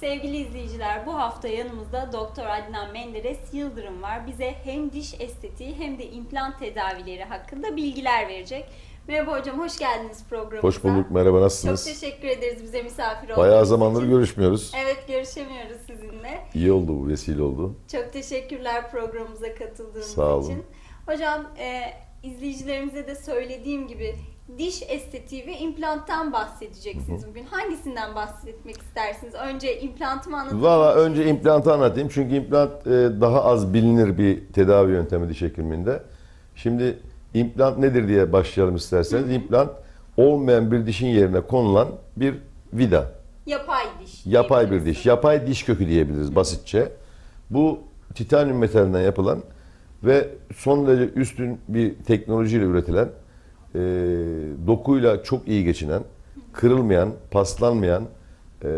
Sevgili izleyiciler bu hafta yanımızda Doktor Adnan Menderes Yıldırım var. Bize hem diş estetiği hem de implant tedavileri hakkında bilgiler verecek. Merhaba hocam hoş geldiniz programımıza. Hoş bulduk. Merhaba Çok nasılsınız? teşekkür ederiz bize misafir olduğunuz Bayağı zamandır için. görüşmüyoruz. Evet görüşemiyoruz sizinle. İyi oldu bu vesile oldu. Çok teşekkürler programımıza katıldığınız Sağ olun. için. Hocam e, izleyicilerimize de söylediğim gibi diş estetiği ve implanttan bahsedeceksiniz bugün. Hangisinden bahsetmek istersiniz? Önce implantımı anlatın. Valla önce implantı anlatayım. Çünkü implant e, daha az bilinir bir tedavi yöntemi diş hekimliğinde. Şimdi implant nedir diye başlayalım isterseniz. İmplant olmayan bir dişin yerine konulan bir vida. Yapay diş. Yapay bir diş. Yapay diş kökü diyebiliriz basitçe. Bu titanyum metalinden yapılan ve son derece üstün bir teknolojiyle üretilen, e, dokuyla çok iyi geçinen, kırılmayan, paslanmayan, e,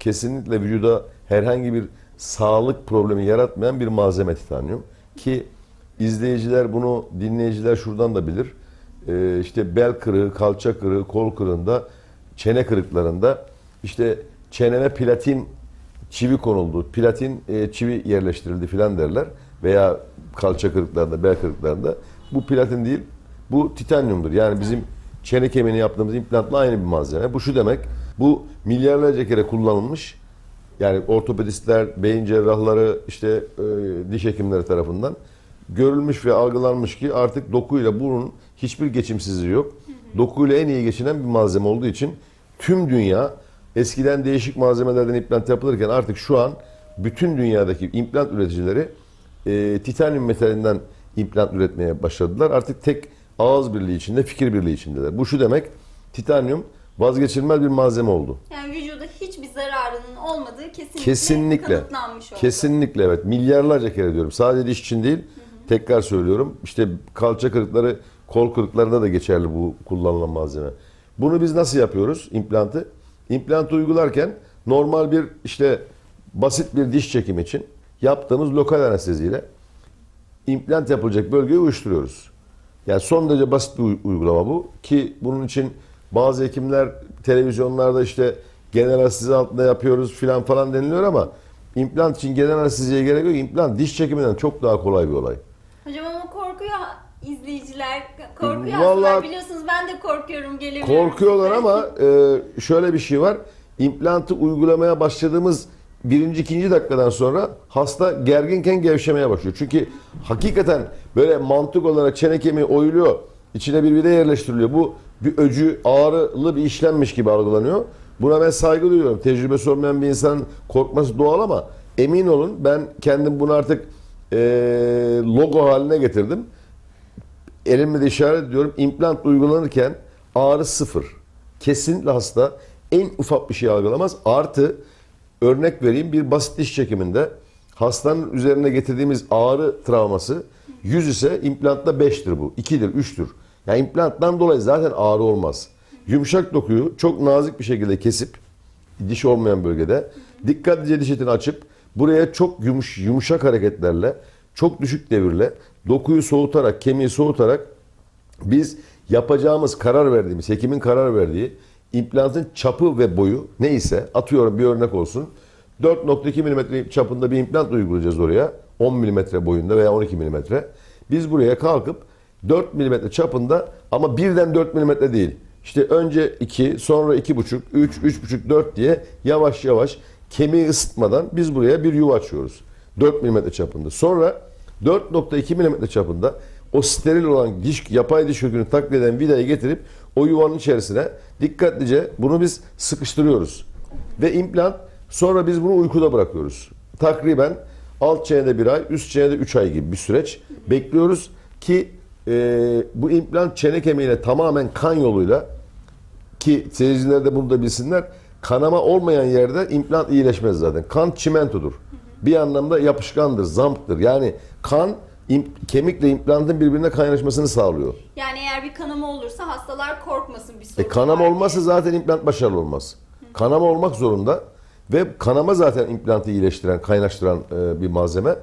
kesinlikle vücuda herhangi bir sağlık problemi yaratmayan bir malzeme titanyum. Ki izleyiciler bunu, dinleyiciler şuradan da bilir. E, işte bel kırığı, kalça kırığı, kol kırığında, çene kırıklarında işte çeneme platin çivi konuldu, platin e, çivi yerleştirildi filan derler. Veya kalça kırıklarında, bel kırıklarında. Bu platin değil, bu titanyumdur. Yani bizim çene kemiğini yaptığımız implantla aynı bir malzeme. Bu şu demek, bu milyarlarca kere kullanılmış. Yani ortopedistler, beyin cerrahları, işte e, diş hekimleri tarafından görülmüş ve algılanmış ki artık dokuyla bunun hiçbir geçimsizliği yok. Dokuyla en iyi geçinen bir malzeme olduğu için tüm dünya eskiden değişik malzemelerden implant yapılırken artık şu an bütün dünyadaki implant üreticileri e, titanyum metalinden implant üretmeye başladılar. Artık tek ağız birliği içinde, fikir birliği içindeler. Bu şu demek, titanyum vazgeçilmez bir malzeme oldu. Yani vücuda hiçbir zararının olmadığı kesinlikle, Kesinlikle. kanıtlanmış oldu. Kesinlikle evet. Milyarlarca kere diyorum. Sadece diş için değil. Tekrar söylüyorum. İşte kalça kırıkları, kol kırıklarında da geçerli bu kullanılan malzeme. Bunu biz nasıl yapıyoruz implantı? İmplantı uygularken normal bir işte basit bir diş çekimi için yaptığımız lokal anesteziyle implant yapılacak bölgeyi uyuşturuyoruz. Yani son derece basit bir uy- uygulama bu ki bunun için bazı hekimler televizyonlarda işte genel anestezi altında yapıyoruz filan falan deniliyor ama implant için genel anesteziye gerek yok. İmplant diş çekiminden çok daha kolay bir olay. Hocam ama korkuyor izleyiciler. Korkuyor Vallahi- biliyorsunuz ben de korkuyorum gelemiyorum. Korkuyorlar ama e, şöyle bir şey var. İmplantı uygulamaya başladığımız birinci, ikinci dakikadan sonra hasta gerginken gevşemeye başlıyor. Çünkü hakikaten böyle mantık olarak çene kemiği oyuluyor. içine bir vida yerleştiriliyor. Bu bir öcü, ağrılı bir işlemmiş gibi algılanıyor. Buna ben saygı duyuyorum. Tecrübesi olmayan bir insanın korkması doğal ama emin olun ben kendim bunu artık e, logo haline getirdim elimle de işaret ediyorum. İmplant uygulanırken ağrı sıfır. Kesinlikle hasta en ufak bir şey algılamaz. Artı örnek vereyim bir basit diş çekiminde hastanın üzerine getirdiğimiz ağrı travması 100 ise implantta 5'tir bu. 2'dir, 3'tür. Yani implanttan dolayı zaten ağrı olmaz. Yumuşak dokuyu çok nazik bir şekilde kesip diş olmayan bölgede dikkatlice diş etini açıp buraya çok yumuş, yumuşak hareketlerle çok düşük devirle dokuyu soğutarak, kemiği soğutarak biz yapacağımız karar verdiğimiz, hekimin karar verdiği implantın çapı ve boyu neyse atıyorum bir örnek olsun. 4.2 mm çapında bir implant uygulayacağız oraya. 10 mm boyunda veya 12 mm. Biz buraya kalkıp 4 mm çapında ama birden 4 mm değil. İşte önce 2, sonra 2,5, 3, 3,5, 4 diye yavaş yavaş kemiği ısıtmadan biz buraya bir yuva açıyoruz. 4 mm çapında. Sonra 4.2 mm çapında o steril olan diş, yapay diş kökünü taklit eden vidayı getirip o yuvanın içerisine dikkatlice bunu biz sıkıştırıyoruz. Ve implant sonra biz bunu uykuda bırakıyoruz. Takriben alt çenede bir ay, üst çenede 3 ay gibi bir süreç bekliyoruz ki e, bu implant çene kemiğine tamamen kan yoluyla ki seyirciler de bunu da bilsinler. Kanama olmayan yerde implant iyileşmez zaten. Kan çimentodur. Bir anlamda yapışkandır, zamptır. Yani kan im- kemikle implantın birbirine kaynaşmasını sağlıyor. Yani eğer bir kanama olursa hastalar korkmasın bir sorun E kanama olmazsa diye. zaten implant başarılı olmaz. Kanama olmak zorunda ve kanama zaten implantı iyileştiren, kaynaştıran e, bir malzeme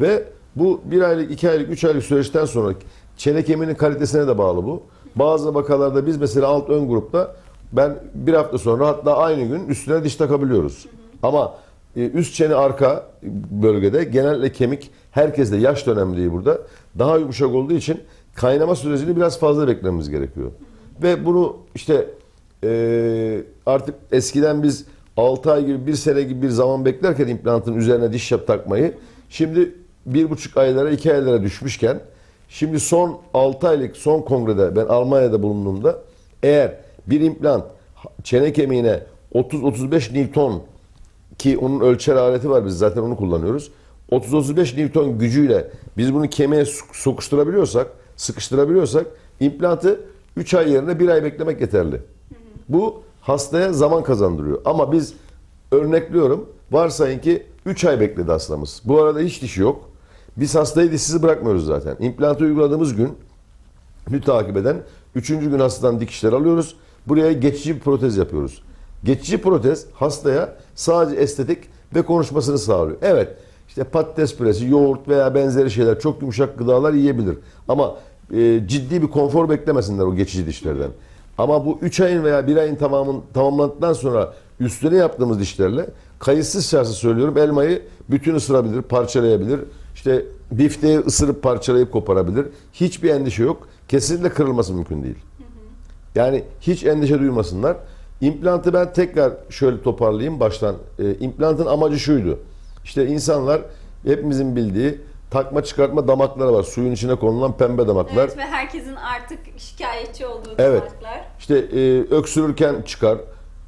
ve bu bir aylık, iki aylık, üç aylık süreçten sonra çene kemiğinin kalitesine de bağlı bu. Bazı vakalarda biz mesela alt ön grupta ben bir hafta sonra hatta aynı gün üstüne diş takabiliyoruz. Ama e, üst çene arka bölgede genellikle kemik herkeste yaş dönemi değil burada. Daha yumuşak olduğu için kaynama sürecini biraz fazla beklememiz gerekiyor. Ve bunu işte e, artık eskiden biz 6 ay gibi 1 sene gibi bir zaman beklerken implantın üzerine diş yap takmayı şimdi 1,5 aylara 2 aylara düşmüşken şimdi son 6 aylık son kongrede ben Almanya'da bulunduğumda eğer bir implant çene kemiğine 30-35 Newton ki onun ölçer aleti var biz zaten onu kullanıyoruz. 30-35 Newton gücüyle biz bunu kemiğe sok- sokuşturabiliyorsak, sıkıştırabiliyorsak implantı 3 ay yerine 1 ay beklemek yeterli. Bu hastaya zaman kazandırıyor. Ama biz örnekliyorum. Varsayın ki 3 ay bekledi hastamız. Bu arada hiç dişi yok. Biz hastayı dişsiz bırakmıyoruz zaten. İmplantı uyguladığımız gün takip eden 3. gün hastadan dikişler alıyoruz. Buraya geçici bir protez yapıyoruz. Geçici protez hastaya sadece estetik ve konuşmasını sağlıyor. Evet işte patates püresi, yoğurt veya benzeri şeyler çok yumuşak gıdalar yiyebilir. Ama e, ciddi bir konfor beklemesinler o geçici dişlerden. Ama bu 3 ayın veya 1 ayın tamamın, tamamlandıktan sonra üstüne yaptığımız dişlerle kayıtsız şartı söylüyorum elmayı bütün ısırabilir, parçalayabilir. İşte bifteyi ısırıp parçalayıp koparabilir. Hiçbir endişe yok. Kesinlikle kırılması mümkün değil. Yani hiç endişe duymasınlar. İmplantı ben tekrar şöyle toparlayayım baştan. E, implantın amacı şuydu. İşte insanlar hepimizin bildiği takma çıkartma damakları var. Suyun içine konulan pembe damaklar. Evet ve herkesin artık şikayetçi olduğu Evet. damaklar. İşte e, öksürürken çıkar.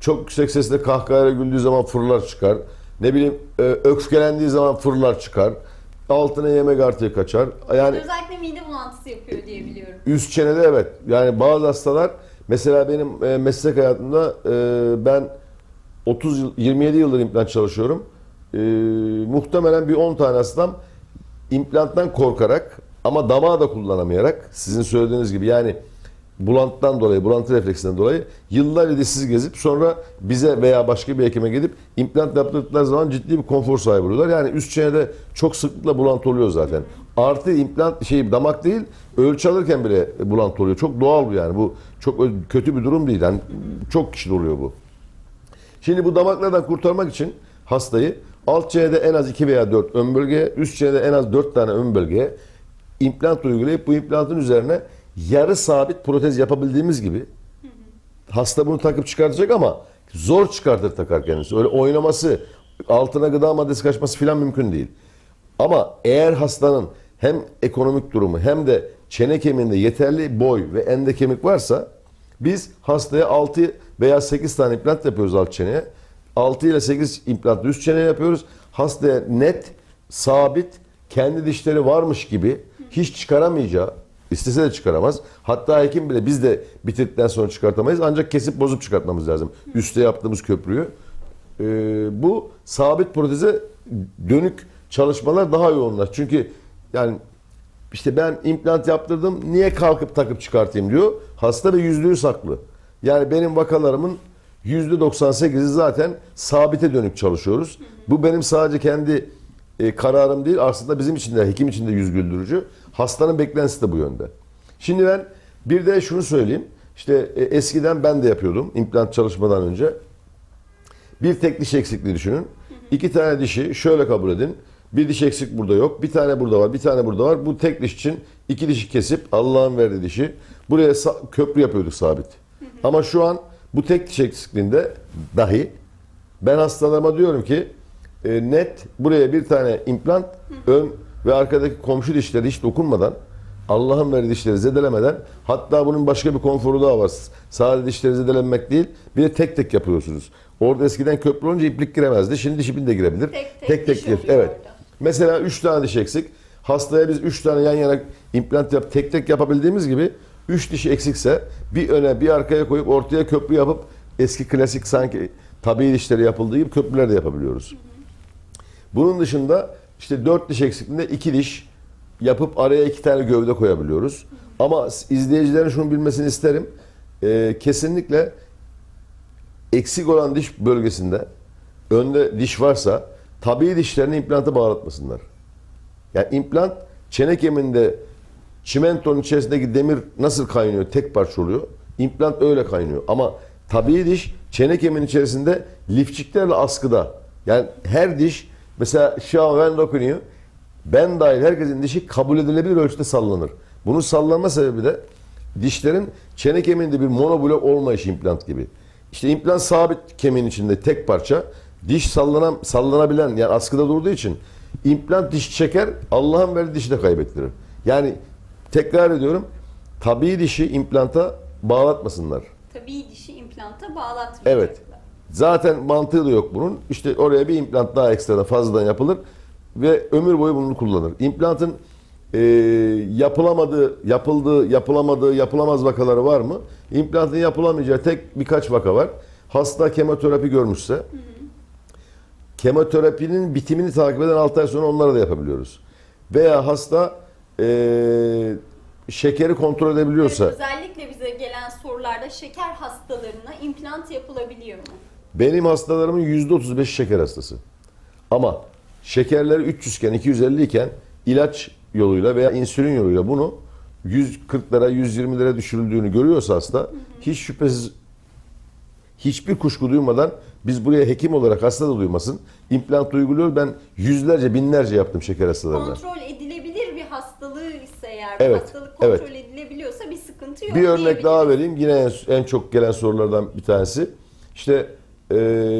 Çok yüksek sesle kahkahayla güldüğü zaman fırlar çıkar. Ne bileyim e, öfkelendiği zaman fırlar çıkar. Altına yemek artığı kaçar. Yani Özellikle mide bulantısı yapıyor diye biliyorum. Üst çenede evet. Yani bazı hastalar mesela benim e, meslek hayatımda e, ben 30 yıl 27 yıldır implant çalışıyorum. E, muhtemelen bir 10 tane hastam implanttan korkarak ama damağı da kullanamayarak sizin söylediğiniz gibi yani bulantıdan dolayı, bulantı refleksinden dolayı yıllar dişsiz gezip sonra bize veya başka bir hekime gidip implant yaptırdıkları zaman ciddi bir konfor sahibi oluyorlar. Yani üst çenede çok sıklıkla bulantı oluyor zaten. Artı implant şey damak değil ölçü alırken bile bulantı oluyor. Çok doğal bu yani. Bu çok kötü bir durum değil. Yani çok kişide oluyor bu. Şimdi bu damaklardan kurtarmak için hastayı alt çenede en az 2 veya 4 ön bölgeye, üst çenede en az 4 tane ön bölgeye implant uygulayıp bu implantın üzerine yarı sabit protez yapabildiğimiz gibi hasta bunu takıp çıkartacak ama zor çıkartır takarken. Öyle oynaması, altına gıda maddesi kaçması falan mümkün değil. Ama eğer hastanın hem ekonomik durumu hem de çene kemiğinde yeterli boy ve ende kemik varsa biz hastaya 6 veya 8 tane implant yapıyoruz alt çeneye. 6 ile 8 implant üst çeneye yapıyoruz. Hastaya net, sabit, kendi dişleri varmış gibi hiç çıkaramayacağı, istese de çıkaramaz. Hatta hekim bile biz de bitirdikten sonra çıkartamayız. Ancak kesip bozup çıkartmamız lazım. Üste yaptığımız köprüyü. Ee, bu sabit proteze dönük çalışmalar daha yoğunlar. Çünkü yani işte ben implant yaptırdım niye kalkıp takıp çıkartayım diyor. Hasta ve yüzlüğü saklı. Yani benim vakalarımın %98'i zaten sabite dönük çalışıyoruz. Bu benim sadece kendi e, kararım değil aslında bizim için de hekim için de yüz güldürücü. Hastanın beklentisi de bu yönde. Şimdi ben bir de şunu söyleyeyim. İşte e, eskiden ben de yapıyordum implant çalışmadan önce. Bir tek diş eksikliği düşünün. İki tane dişi şöyle kabul edin. Bir diş eksik burada yok. Bir tane burada var. Bir tane burada var. Bu tek diş için iki dişi kesip Allah'ın verdiği dişi buraya köprü yapıyorduk sabit. Ama şu an bu tek diş eksikliğinde dahi ben hastalarıma diyorum ki e, net buraya bir tane implant ön ve arkadaki komşu dişleri hiç dokunmadan Allah'ın verdiği dişleri zedelemeden hatta bunun başka bir konforu daha var. Sadece dişleri zedelenmek değil bir de tek tek yapıyorsunuz. Orada eskiden köprü olunca iplik giremezdi. Şimdi diş ipin de girebilir. Tek tek diş gir- oluyor Evet. orada. Mesela 3 tane diş eksik. Hastaya biz 3 tane yan yana implant yap tek tek yapabildiğimiz gibi 3 diş eksikse bir öne bir arkaya koyup ortaya köprü yapıp eski klasik sanki tabii dişleri yapıldığı gibi köprüler de yapabiliyoruz. Bunun dışında işte 4 diş eksikliğinde 2 diş yapıp araya 2 tane gövde koyabiliyoruz. Ama izleyicilerin şunu bilmesini isterim. Ee, kesinlikle eksik olan diş bölgesinde önde diş varsa tabii dişlerini implanta bağlatmasınlar. Yani implant çene kemiğinde çimentonun içerisindeki demir nasıl kaynıyor tek parça oluyor. İmplant öyle kaynıyor ama tabii diş çene kemiğinin içerisinde lifçiklerle askıda. Yani her diş mesela ben dokunuyor. Ben dahil herkesin dişi kabul edilebilir ölçüde sallanır. Bunun sallanma sebebi de dişlerin çene kemiğinde bir monoblok olmayışı implant gibi. İşte implant sabit kemiğin içinde tek parça. Diş sallanan, sallanabilen yani askıda durduğu için implant diş çeker Allah'ın verdiği dişi de kaybettirir. Yani tekrar ediyorum tabii dişi implanta bağlatmasınlar. Tabii dişi implanta bağlatmayacaklar. Evet. Zaten mantığı da yok bunun. İşte oraya bir implant daha ekstradan fazladan yapılır ve ömür boyu bunu kullanır. İmplantın e, yapılamadığı, yapıldığı, yapılamadığı, yapılamaz vakaları var mı? İmplantın yapılamayacağı tek birkaç vaka var. Hasta kemoterapi görmüşse, kemoterapinin bitimini takip eden 6 ay sonra onları da yapabiliyoruz. Veya hasta e, şekeri kontrol edebiliyorsa, Özellikle bize gelen sorularda şeker hastalarına implant yapılabiliyor mu? Benim hastalarımın %35'i şeker hastası. Ama şekerleri 300 iken 250 iken ilaç yoluyla veya insülin yoluyla bunu 140'lara 120'lere düşürüldüğünü görüyorsa hasta hiç şüphesiz hiçbir kuşku duymadan biz buraya hekim olarak hasta da duymasın. implant uyguluyor. Ben yüzlerce binlerce yaptım şeker hastalarına. Kontrol edilebilir bir hastalığı ise eğer Evet, hastalık kontrol evet. edilebiliyorsa bir sıkıntı yok. Bir örnek daha vereyim. Yine en, en çok gelen sorulardan bir tanesi. İşte e,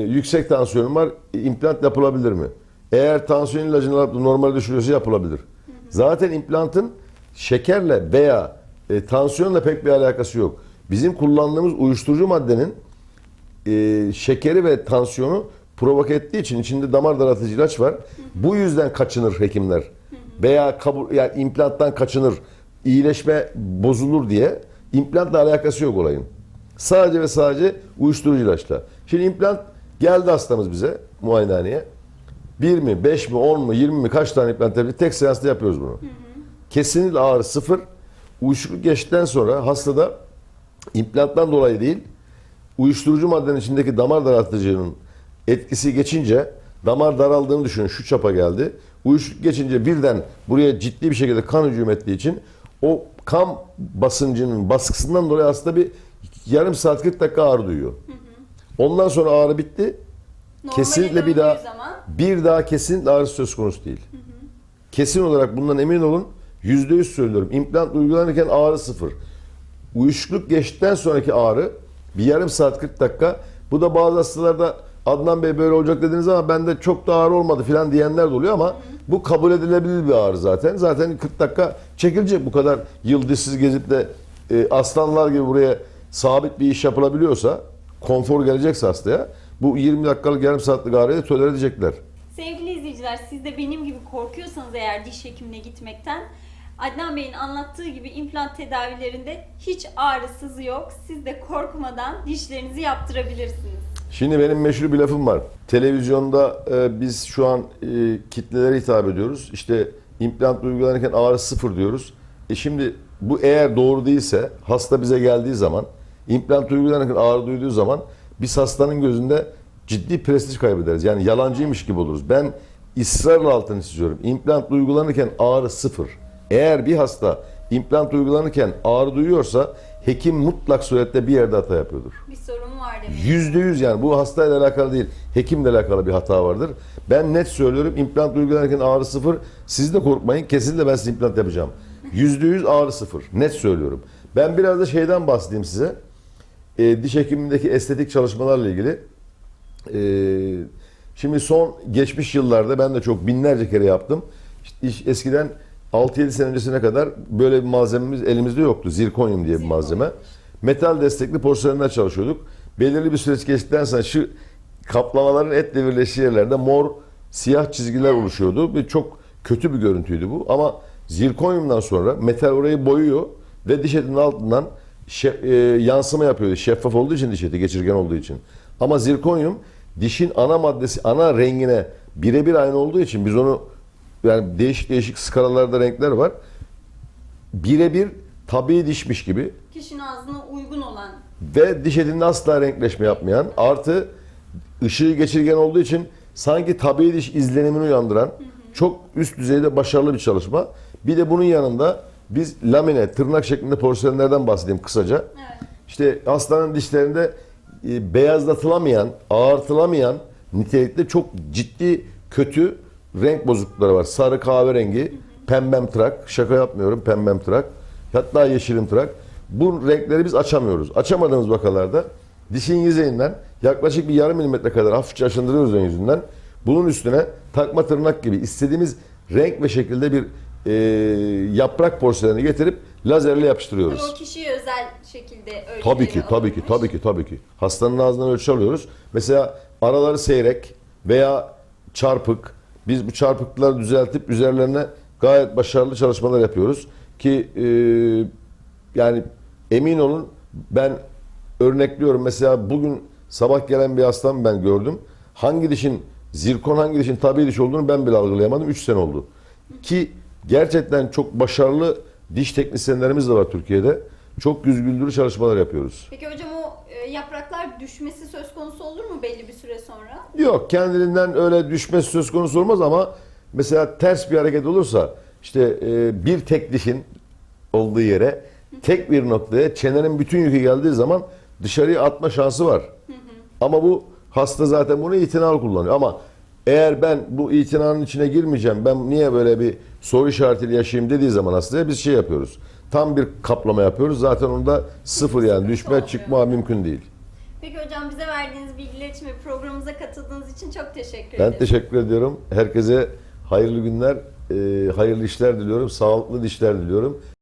yüksek tansiyonum var. implant yapılabilir mi? Eğer tansiyon ilacını alıp normal düşürüyorsa yapılabilir. Zaten implantın şekerle veya e, tansiyonla pek bir alakası yok. Bizim kullandığımız uyuşturucu maddenin e, şekeri ve tansiyonu provoke ettiği için içinde damar daratıcı ilaç var. Bu yüzden kaçınır hekimler. Veya kabul yani implanttan kaçınır. iyileşme bozulur diye implantla alakası yok olayın. Sadece ve sadece uyuşturucu ilaçla. Şimdi implant geldi hastamız bize muayenehaneye. Bir mi, beş mi, on mu, yirmi mi kaç tane implant yapıyoruz? Tek seansta yapıyoruz bunu. Kesinlikle ağrı sıfır. Uyuşukluk geçtikten sonra hastada implanttan dolayı değil, uyuşturucu maddenin içindeki damar daraltıcının etkisi geçince damar daraldığını düşünün şu çapa geldi. Uyuşukluk geçince birden buraya ciddi bir şekilde kan hücum ettiği için o kan basıncının baskısından dolayı hasta bir yarım saat 40 dakika ağrı duyuyor. Ondan sonra ağrı bitti. Normale kesinlikle bir daha zaman bir daha kesinlikle ağrı söz konusu değil. Kesin olarak bundan emin olun. Yüzde yüz söylüyorum. İmplant uygulanırken ağrı sıfır. Uyuşukluk geçtikten sonraki ağrı bir yarım saat 40 dakika. Bu da bazı hastalarda Adnan Bey böyle olacak dediniz ama bende çok da ağrı olmadı falan diyenler de oluyor ama bu kabul edilebilir bir ağrı zaten. Zaten 40 dakika çekilecek bu kadar yıldızsız gezip de e, aslanlar gibi buraya sabit bir iş yapılabiliyorsa konfor gelecekse hastaya bu 20 dakikalık yarım saatlik ağrıyı tolere edecekler. sevgili izleyiciler siz de benim gibi korkuyorsanız eğer diş hekimine gitmekten Adnan Bey'in anlattığı gibi implant tedavilerinde hiç ağrısız yok. Siz de korkmadan dişlerinizi yaptırabilirsiniz. Şimdi benim meşhur bir lafım var. Televizyonda e, biz şu an e, kitlelere hitap ediyoruz. İşte implant uygulanırken ağrı sıfır diyoruz. E şimdi bu eğer doğru değilse hasta bize geldiği zaman implant uygulanırken ağrı duyduğu zaman biz hastanın gözünde ciddi prestij kaybederiz. Yani yalancıymış gibi oluruz. Ben ısrarla altını çiziyorum. İmplant uygulanırken ağrı sıfır. Eğer bir hasta implant uygulanırken ağrı duyuyorsa hekim mutlak surette bir yerde hata yapıyordur. Bir sorun var demek. Yüzde yüz yani bu hastayla alakalı değil, hekimle alakalı bir hata vardır. Ben net söylüyorum implant uygulanırken ağrı sıfır. Siz de korkmayın kesinlikle ben size implant yapacağım. Yüzde yüz ağrı sıfır. Net söylüyorum. Ben biraz da şeyden bahsedeyim size. Ee, diş hekimindeki estetik çalışmalarla ilgili. Ee, şimdi son geçmiş yıllarda ben de çok binlerce kere yaptım. İşte iş- eskiden 6-7 sene öncesine kadar böyle bir malzememiz elimizde yoktu. Zirkonyum diye bir malzeme. Metal destekli porselenler çalışıyorduk. Belirli bir süreç geçtikten sonra şu kaplamaların etle birleştiği yerlerde mor siyah çizgiler oluşuyordu. ve çok kötü bir görüntüydü bu. Ama zirkonyumdan sonra metal orayı boyuyor ve diş etinin altından şe- e, yansıma yapıyordu. Şeffaf olduğu için diş eti, geçirgen olduğu için. Ama zirkonyum dişin ana maddesi, ana rengine birebir aynı olduğu için biz onu yani değişik değişik skalalarda renkler var. Birebir tabii dişmiş gibi Kişinin ağzına uygun olan ve diş etinde asla renkleşme yapmayan artı ışığı geçirgen olduğu için sanki tabii diş izlenimini uyandıran çok üst düzeyde başarılı bir çalışma. Bir de bunun yanında biz lamine, tırnak şeklinde porselenlerden bahsedeyim kısaca. evet. İşte hastanın dişlerinde e, beyazlatılamayan, ağartılamayan nitelikte çok ciddi kötü renk bozuklukları var. Sarı kahverengi, pembem tırak, şaka yapmıyorum pembem tırak, hatta yeşilim tırak. Bu renkleri biz açamıyoruz. Açamadığımız vakalarda dişin yüzeyinden yaklaşık bir yarım milimetre kadar hafifçe aşındırıyoruz ön yüzünden. Bunun üstüne takma tırnak gibi istediğimiz renk ve şekilde bir e, yaprak porseleni getirip lazerle yapıştırıyoruz. Tabii o kişiye özel şekilde ölçüleri Tabii ki, tabii ki, tabii ki, tabii ki. Hastanın ağzından ölçü alıyoruz. Mesela araları seyrek veya çarpık. Biz bu çarpıklıkları düzeltip üzerlerine gayet başarılı çalışmalar yapıyoruz. Ki e, yani emin olun ben örnekliyorum. Mesela bugün sabah gelen bir hastam ben gördüm. Hangi dişin zirkon hangi dişin tabii diş olduğunu ben bile algılayamadım. 3 sene oldu. Ki gerçekten çok başarılı diş teknisyenlerimiz de var Türkiye'de. Çok yüz güldürü çalışmalar yapıyoruz. Peki hocam o yapraklar düşmesi söz konusu olur mu belli bir süre sonra? Yok kendiliğinden öyle düşmesi söz konusu olmaz ama mesela ters bir hareket olursa işte e, bir tek dişin olduğu yere tek bir noktaya çenenin bütün yükü geldiği zaman dışarıya atma şansı var. Ama bu hasta zaten bunu itinalı kullanıyor. Ama eğer ben bu itinanın içine girmeyeceğim, ben niye böyle bir soru işaretiyle yaşayayım dediği zaman hastaya biz şey yapıyoruz. Tam bir kaplama yapıyoruz. Zaten onda sıfır yani düşme çıkma mümkün değil. Peki hocam bize verdiğiniz bilgiler için ve programımıza katıldığınız için çok teşekkür Ben ederim. teşekkür ediyorum. Herkese hayırlı günler, e, hayırlı işler diliyorum. Sağlıklı dişler diliyorum.